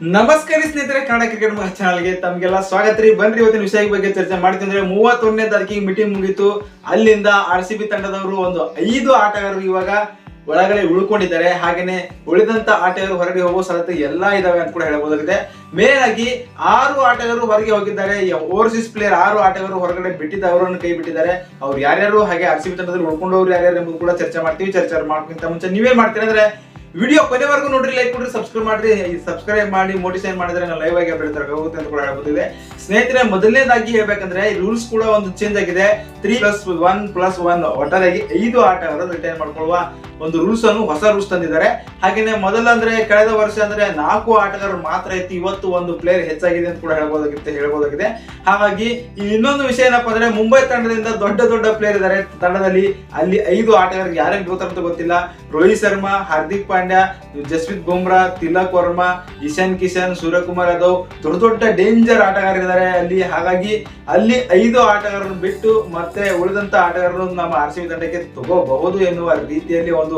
ನಮಸ್ಕಾರ ಸ್ನೇಹಿತರೆ, ಕನ್ನಡ ಕ್ರಿಕೆಟ್ ಚಾನಲ್ಗೆ ತಮ್ಗೆಲ್ಲ ಸ್ವಾಗತ ರೀ. ಬನ್ರಿ, ಇವತ್ತಿನ ವಿಷಯ ಬಗ್ಗೆ ಚರ್ಚೆ ಮಾಡ್ತೀನಿ ಅಂದ್ರೆ ಮೂವತ್ತೊಂದನೇ ತಾರೀಕಿಗೆ ಮೀಟಿಂಗ್ ಮುಗೀತು. ಅಲ್ಲಿಂದ ಆರ್ ಸಿ ಬಿ ತಂಡದವರು ಒಂದು ಐದು ಆಟಗಾರರು ಇವಾಗ ಒಳಗಡೆ ಉಳ್ಕೊಂಡಿದ್ದಾರೆ. ಹಾಗೇನೆ ಉಳಿದಂತ ಆಟಗಾರರು ಹೊರಗೆ ಹೋಗೋ ಸಾಧ್ಯತೆ ಎಲ್ಲಾ ಇದಾವೆ ಅಂತ ಕೂಡ ಹೇಳಬಹುದಾಗಿದೆ. ಮೇನ್ ಆಗಿ ಆರು ಆಟಗಾರರು ಹೊರಗೆ ಹೋಗಿದ್ದಾರೆ. ಓವರ್ಸೀಸ್ ಪ್ಲೇಯರ್ ಆರು ಆಟಗಾರರು ಹೊರಗಡೆ ಬಿಟ್ಟಿದ್ದ ಅವರನ್ನು ಕೈ ಬಿಟ್ಟಿದ್ದಾರೆ. ಅವ್ರು ಯಾರ್ಯಾರು ಹಾಗೆ ಆರ್ ಸಿ ಬಿ ತಂಡದಲ್ಲಿ ಉಳ್ಕೊಂಡವ್ರು ಯಾರ್ಯಾರು ಎಂಬುದು ಕೂಡ ಚರ್ಚೆ ಮಾಡ್ತೀವಿ. ಚರ್ಚೆ ಮಾಡ್ಕೊಂತ ಮುಂಚೆ ನೀವೇ ಮಾಡ್ತೀರಾ ಅಂದ್ರೆ ವಿಡಿಯೋ ಕೊನೆವರೆಗೂ ನೋಡ್ರಿ ಲೈಕ್ ಕೊಡ್ರಿ ಸಬ್ಸ್ಕ್ರೈಬ್ ಮಾಡ್ರಿ. ಸಬ್ಸ್ಕ್ರೈಬ್ ಮಾಡಿ ಮೋಟಿವೇಶನ್ ಮಾಡಿದ್ರೆ ನಾನು ಲೈವ್ ಆಗಿ ಅಪ್ಡೇಟ್ ಆಗುತ್ತೆ ಅಂತ ಕೂಡ ಹೇಳ್ಬೋದಿದೆ ಸ್ನೇಹಿತರೆ, ಮೊದಲನೇದಾಗಿ ಹೇಳ್ಬೇಕಂದ್ರೆ ರೂಲ್ಸ್ ಕೂಡ ಒಂದು ಚೇಂಜ್ ಆಗಿದೆ. Three plus one plus one ಒಟ್ಟಾರೆಯಾಗಿ ಐದು ಆಟಗಾರರು ರಿಟೈನ್ ಮಾಡ್ಕೊಳ್ಳುವ ಒಂದು ರೂಲ್ಸ್ ಅನ್ನು ಹೊಸ ರೂಲ್ಸ್ ತಂದಿದ್ದಾರೆ. ಹಾಗೇನೆ ಮೊದಲಂದ್ರೆ ಕಳೆದ ವರ್ಷ ಅಂದ್ರೆ ನಾಲ್ಕು ಆಟಗಾರರು ಮಾತ್ರ ಇತ್ತು ಇವತ್ತು ಒಂದು ಪ್ಲೇಯರ್ ಹೆಚ್ಚಾಗಿದೆ ಅಂತ ಕೂಡ ಹೇಳ್ಬೋದಾಗಿತ್ತು, ಹೇಳ್ಬೋದಾಗಿದೆ. ಹಾಗಾಗಿ ಇನ್ನೊಂದು ವಿಷಯ ಏನಪ್ಪಾ ಅಂದ್ರೆ ಮುಂಬೈ ತಂಡದಿಂದ ದೊಡ್ಡ ದೊಡ್ಡ ಪ್ಲೇಯರ್ ಇದ್ದಾರೆ. ತಂಡದಲ್ಲಿ ಅಲ್ಲಿ ಐದು ಆಟಗಾರರಿಗೆ ಯಾರ್ಯಾರು ಅಂತ ಗೊತ್ತಿಲ್ಲ. ರೋಹಿತ್ ಶರ್ಮಾ, ಹಾರ್ದಿಕ್ ಪಾಂಡ್ಯ, ಜಸ್ಪ್ರೀತ್ ಬುಮ್ರಾ, ತಿಲಕ್ ವರ್ಮಾ ಇಶಾನ್ ಕಿಶನ್, ಸೂರ್ಯಕುಮಾರ್ ಯಾದವ್ ದೊಡ್ಡ ದೊಡ್ಡ ಡೇಂಜರ್ ಆಟಗಾರರಿದ್ದಾರೆ ಅಲ್ಲಿ. ಹಾಗಾಗಿ ಅಲ್ಲಿ ಐದು ಆಟಗಾರರನ್ನು ಬಿಟ್ಟು ಮತ್ತೆ ಉಳಿದಂತ ಆಟಗಾರರನ್ನು ನಮ್ಮ ಆರ್ ಸಿ ಬಿ ತಂಡಕ್ಕೆ ತಗೋಬಹುದು ಎನ್ನುವ ರೀತಿಯಲ್ಲಿ ಒಂದು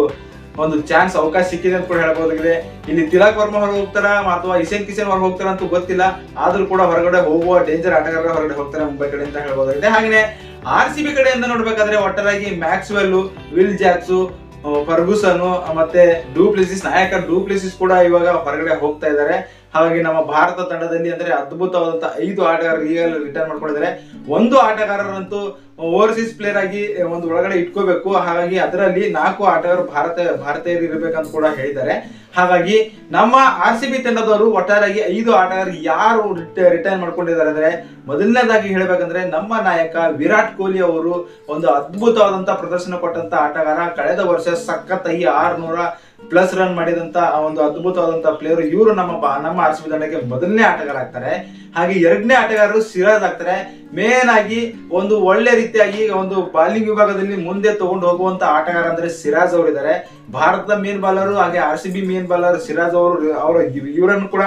ಒಂದು ಚಾನ್ಸ್ ಅವಕಾಶ ಸಿಕ್ಕಿದೆ ಅಂತ ಕೂಡ ಹೇಳಬಹುದಾಗಿದೆ ಇಲ್ಲಿ ತಿಲಕ್ ವರ್ಮ ಹೊರಗೆ ಹೋಗ್ತಾರ ಅಥವಾ ಇಸೇನ್ ಕಿಶನ್ ಹೊರಗೆ ಹೋಗ್ತಾರ ಅಂತೂ ಗೊತ್ತಿಲ್ಲ. ಆದ್ರೂ ಕೂಡ ಹೊರಗಡೆ ಹೋಗುವ ಡೇಂಜರ್ ಆಟಗಾರರ ಹೊರಗಡೆ ಹೋಗ್ತಾರೆ ಮುಂಬೈ ಕಡೆ ಅಂತ ಹೇಳಬಹುದಾಗಿದೆ ಹಾಗೆ ಆರ್ ಸಿ ಬಿ ಕಡೆಯಿಂದ ನೋಡ್ಬೇಕಾದ್ರೆ ಒಟ್ಟಾರಾಗಿ ಮ್ಯಾಕ್ಸ್ವೆಲ್ ವಿಲ್ ಜಾಕ್ಸು ಫರ್ಗೂಸನ್ ಮತ್ತೆ ಡೂಪ್ಲಿಸಿಸ್ ನಾಯಕ ಡೂಪ್ಲಿಸಿಸ್ ಕೂಡ ಇವಾಗ ಹೊರಗಡೆ ಹೋಗ್ತಾ ಇದ್ದಾರೆ. ಹಾಗಾಗಿ ನಮ್ಮ ಭಾರತ ತಂಡದಲ್ಲಿ ಅಂದ್ರೆ ಅದ್ಭುತವಾದಂತಹ ಐದು ಆಟಗಾರರು ರಿಯಲ್ ರಿಟರ್ನ್ ಮಾಡ್ಕೊಂಡಿದ್ದಾರೆ. ಒಂದು ಆಟಗಾರರಂತೂ ಓವರ್ಸೀಸ್ ಪ್ಲೇಯರ್ ಆಗಿ ಒಂದು ಒಳಗಡೆ ಇಟ್ಕೋಬೇಕು. ಹಾಗಾಗಿ ಅದರಲ್ಲಿ ನಾಲ್ಕು ಆಟಗಾರರು ಭಾರತ, ಭಾರತೀಯರು ಇರಬೇಕಂತ ಕೂಡ ಹೇಳಿದ್ದಾರೆ. ಹಾಗಾಗಿ ನಮ್ಮ ಆರ್ ಸಿ ಬಿ ತಂಡದವರು ಒಟ್ಟಾರೆಯಾಗಿ ಐದು ಆಟಗಾರರು ಯಾರು ರಿಟೈರ್ ಮಾಡ್ಕೊಂಡಿದ್ದಾರೆ ಅಂದ್ರೆ ಮೊದಲನೇದಾಗಿ ಹೇಳಬೇಕಂದ್ರೆ ನಮ್ಮ ನಾಯಕ ವಿರಾಟ್ ಕೊಹ್ಲಿ ಅವರು ಒಂದು ಅದ್ಭುತವಾದಂತಹ ಪ್ರದರ್ಶನ ಕೊಟ್ಟಂತ ಆಟಗಾರ. ಕಳೆದ ವರ್ಷ ಸಖತ್ತಾಗಿ ಆರ್ನೂರ ಪ್ಲಸ್ ರನ್ ಮಾಡಿದಂತ ಆ ಒಂದು ಅದ್ಭುತವಾದಂತ ಪ್ಲೇಯರ್ ಇವರು ನಮ್ಮ ನಮ್ಮ ಆರ್ ಸಿ ತಂಡಕ್ಕೆ ಮೊದಲನೇ ಆಟಗಾರ ಹಾಗೆ ಎರಡನೇ ಆಟಗಾರರು ಸಿರಾಜ್ ಆಗ್ತಾರೆ ಮೇನ್ ಆಗಿ ಒಂದು ಒಳ್ಳೆ ರೀತಿಯಾಗಿ ಒಂದು ಬಾಲಿಂಗ್ ವಿಭಾಗದಲ್ಲಿ ಮುಂದೆ ತಗೊಂಡು ಹೋಗುವಂತ ಆಟಗಾರ ಅಂದ್ರೆ ಸಿರಾಜ್ ಅವರು ಇದ್ದಾರೆ ಭಾರತದ ಮೇನ್ ಬಾಲರ್ ಹಾಗೆ R C B main bowler Siraj ಅವರು, ಅವರ ಇವರನ್ನು ಕೂಡ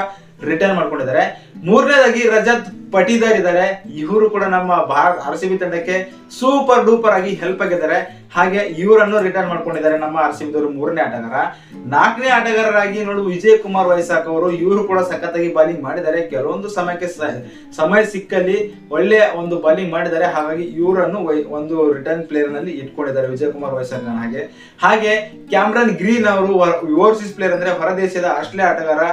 ರಿಟರ್ನ್ ಮಾಡ್ಕೊಂಡಿದ್ದಾರೆ. ಮೂರನೇದಾಗಿ ರಜತ್ ಪಟಿದಾರ್ ಇದ್ದಾರೆ ಇವರು ಕೂಡ ನಮ್ಮ ಭಾರತ ಆರ್ ಸಿ ಬಿ ತಂಡಕ್ಕೆ ಸೂಪರ್ ಡೂಪರ್ ಆಗಿ ಹೆಲ್ಪ್ ಆಗಿದ್ದಾರೆ. ಹಾಗೆ ಇವರನ್ನು ರಿಟರ್ನ್ ಮಾಡ್ಕೊಂಡಿದ್ದಾರೆ ನಮ್ಮ ಆರ್ ಸಿ ಬಿದವರು ಮೂರನೇ ಆಟಗಾರ. ನಾಲ್ಕನೇ ಆಟಗಾರರಾಗಿ ನೋಡು ವಿಜಯ್ ಕುಮಾರ್ ವಯಸ್ಸಾಕ್ ಅವರು, ಇವರು ಕೂಡ ಸಖತ್ತಾಗಿ ಬಾಲಿಂಗ್ ಮಾಡಿದ್ದಾರೆ. ಕೆಲವೊಂದು ಸಮಯಕ್ಕೆ ಸಮಯ ಸಿಕ್ಕಲ್ಲಿ ಒಳ್ಳೆಯ ಒಂದು ಬಾಲಿಂಗ್ ಮಾಡಿದ್ದಾರೆ. ಹಾಗಾಗಿ ಇವರನ್ನು ಒಂದು ರಿಟರ್ನ್ ಪ್ಲೇಯರ್ನಲ್ಲಿ ಇಟ್ಕೊಂಡಿದ್ದಾರೆ ವಿಜಯ್ ಕುಮಾರ್ ವೈಸಾಕ್ ಹಾಗೆ. ಹಾಗೆ ಕ್ಯಾಮ್ರನ್ ಗ್ರೀನ್ ಅವರು ಓವರ್ಸೀಸ್ ಪ್ಲೇಯರ್ ಅಂದ್ರೆ ಹೊರದೇಶದ ಆಸ್ಟ್ರೇಲಿಯಾ ಆಟಗಾರ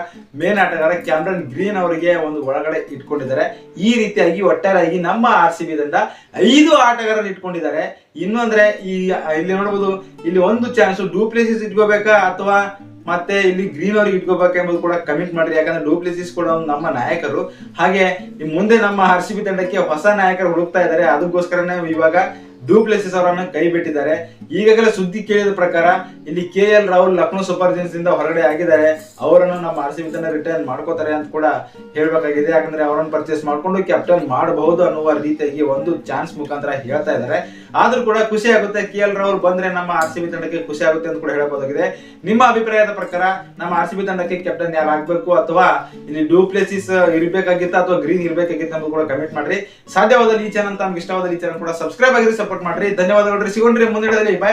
ಮೇನ್ ಆಟಗಾರ ಕ್ಯಾಮ್ರನ್ ಗ್ರೀನ್ ಅವರಿಗೆ ಒಂದು ಒಳಗಡೆ ಇಟ್ಕೊಂಡಿದ್ದಾರೆ. ಈ ರೀತಿಯಾಗಿ ಒಟ್ಟಾರೆಯಾಗಿ ನಮ್ಮ ಆರ್ ಸಿ ಬಿ ತಂಡ ಐದು ಆಟಗಾರರು ಇಟ್ಕೊಂಡಿದ್ದಾರೆ. ಇನ್ನು ಅಂದ್ರೆ ಈ, ಇಲ್ಲಿ ನೋಡಬಹುದು ಇಲ್ಲಿ ಒಂದು ಚಾನ್ಸ್ ಡೂಪ್ಲೇಸಿಸ್ ಇಟ್ಕೋಬೇಕಾ ಅಥವಾ ಮತ್ತೆ ಇಲ್ಲಿ ಗ್ರೀನ್ ಅವ್ರಿಗೆ ಇಟ್ಕೋಬೇಕಾ ಎಂಬುದು ಕೂಡ ಕಮೆಂಟ್ ಮಾಡ್ರಿ. ಯಾಕಂದ್ರೆ ಡೂಪ್ಲೇಸಿಸ್ ಕೂಡ ನಮ್ಮ ನಾಯಕರು. ಹಾಗೆ ಮುಂದೆ ನಮ್ಮ ಆರ್ ಸಿ ಬಿ ತಂಡಕ್ಕೆ ಹೊಸ ನಾಯಕರು ಹುಡುಕ್ತಾ ಇದ್ದಾರೆ. ಅದಕ್ಕೋಸ್ಕರನೇ ಇವಾಗ ಡೂಪ್ಲೆಸಿಸ್ ಅವರನ್ನ ಕೈ ಬಿಟ್ಟಿದ್ದಾರೆ ಈಗಾಗಲೇ ಸುದ್ದಿ ಕೇಳಿದ ಪ್ರಕಾರ ಇಲ್ಲಿ K L Rahul Lucknow super giants ಇಂದ ಹೊರಗಡೆ ಆಗಿದ್ದಾರೆ. ಅವರನ್ನು ನಮ್ಮ ಆರ್ ಸಿ ರಿಟರ್ನ್ ಮಾಡ್ಕೋತಾರೆ ಅಂತ ಕೂಡ ಹೇಳಬೇಕಾಗಿದೆ. ಯಾಕಂದ್ರೆ ಅವರನ್ನು ಪರ್ಚೇಸ್ ಮಾಡ್ಕೊಂಡು ಕ್ಯಾಪ್ಟನ್ ಮಾಡಬಹುದು ಅನ್ನುವ ರೀತಿಯಾಗಿ ಒಂದು ಚಾನ್ಸ್ ಮುಖಾಂತರ ಹೇಳ್ತಾ ಇದ್ದಾರೆ. ಆದ್ರೂ ಕೂಡ ಖುಷಿ ಆಗುತ್ತೆ. ಕೆ ಎಲ್ ರಾಹುಲ್ ಬಂದ್ರೆ ನಮ್ಮ ಆರ್ ಸಿ ತಂಡಕ್ಕೆ ಖುಷಿ ಆಗುತ್ತೆ ಅಂತ ಕೂಡ ಹೇಳಬಹುದಾಗಿದೆ. ನಿಮ್ಮ ಅಭಿಪ್ರಾಯದ ಪ್ರಕಾರ ನಮ್ಮ ಆರ್ ತಂಡಕ್ಕೆ ಕ್ಯಾಪ್ಟನ್ ಯಾರು ಆಗ್ಬೇಕು ಅಥವಾ ಇಲ್ಲಿ ಡೂಪ್ಲೆಸಿಸ್ ಇರಬೇಕಾಗಿತ್ತ ಅಥವಾ ಗ್ರೀನ್ ಇರ್ಬೇಕಾಗಿತ್ತ ಅಂತ ಕೂಡ ಕಮೆಂಟ್ ಮಾಡ್ರಿ. ಸಾಧ್ಯವಾದ ಈ ಚಾನಲ್ ತಮ್ಗೆ ಇಷ್ಟವಾದ ಈ ಚಾನಲ್ ಕೂಡ ಸಬ್ಸ್ಕ್ರೈಬ್ ಆಗಿರಿ ಸಪೋರ್ಟ್ ಮಾಡ್ರಿ. ಧನ್ಯವಾದಗಳು ಸಿಗೋಣ್ರಿ ಮುಂದಿಡದಲ್ಲಿ ಬಾಯ್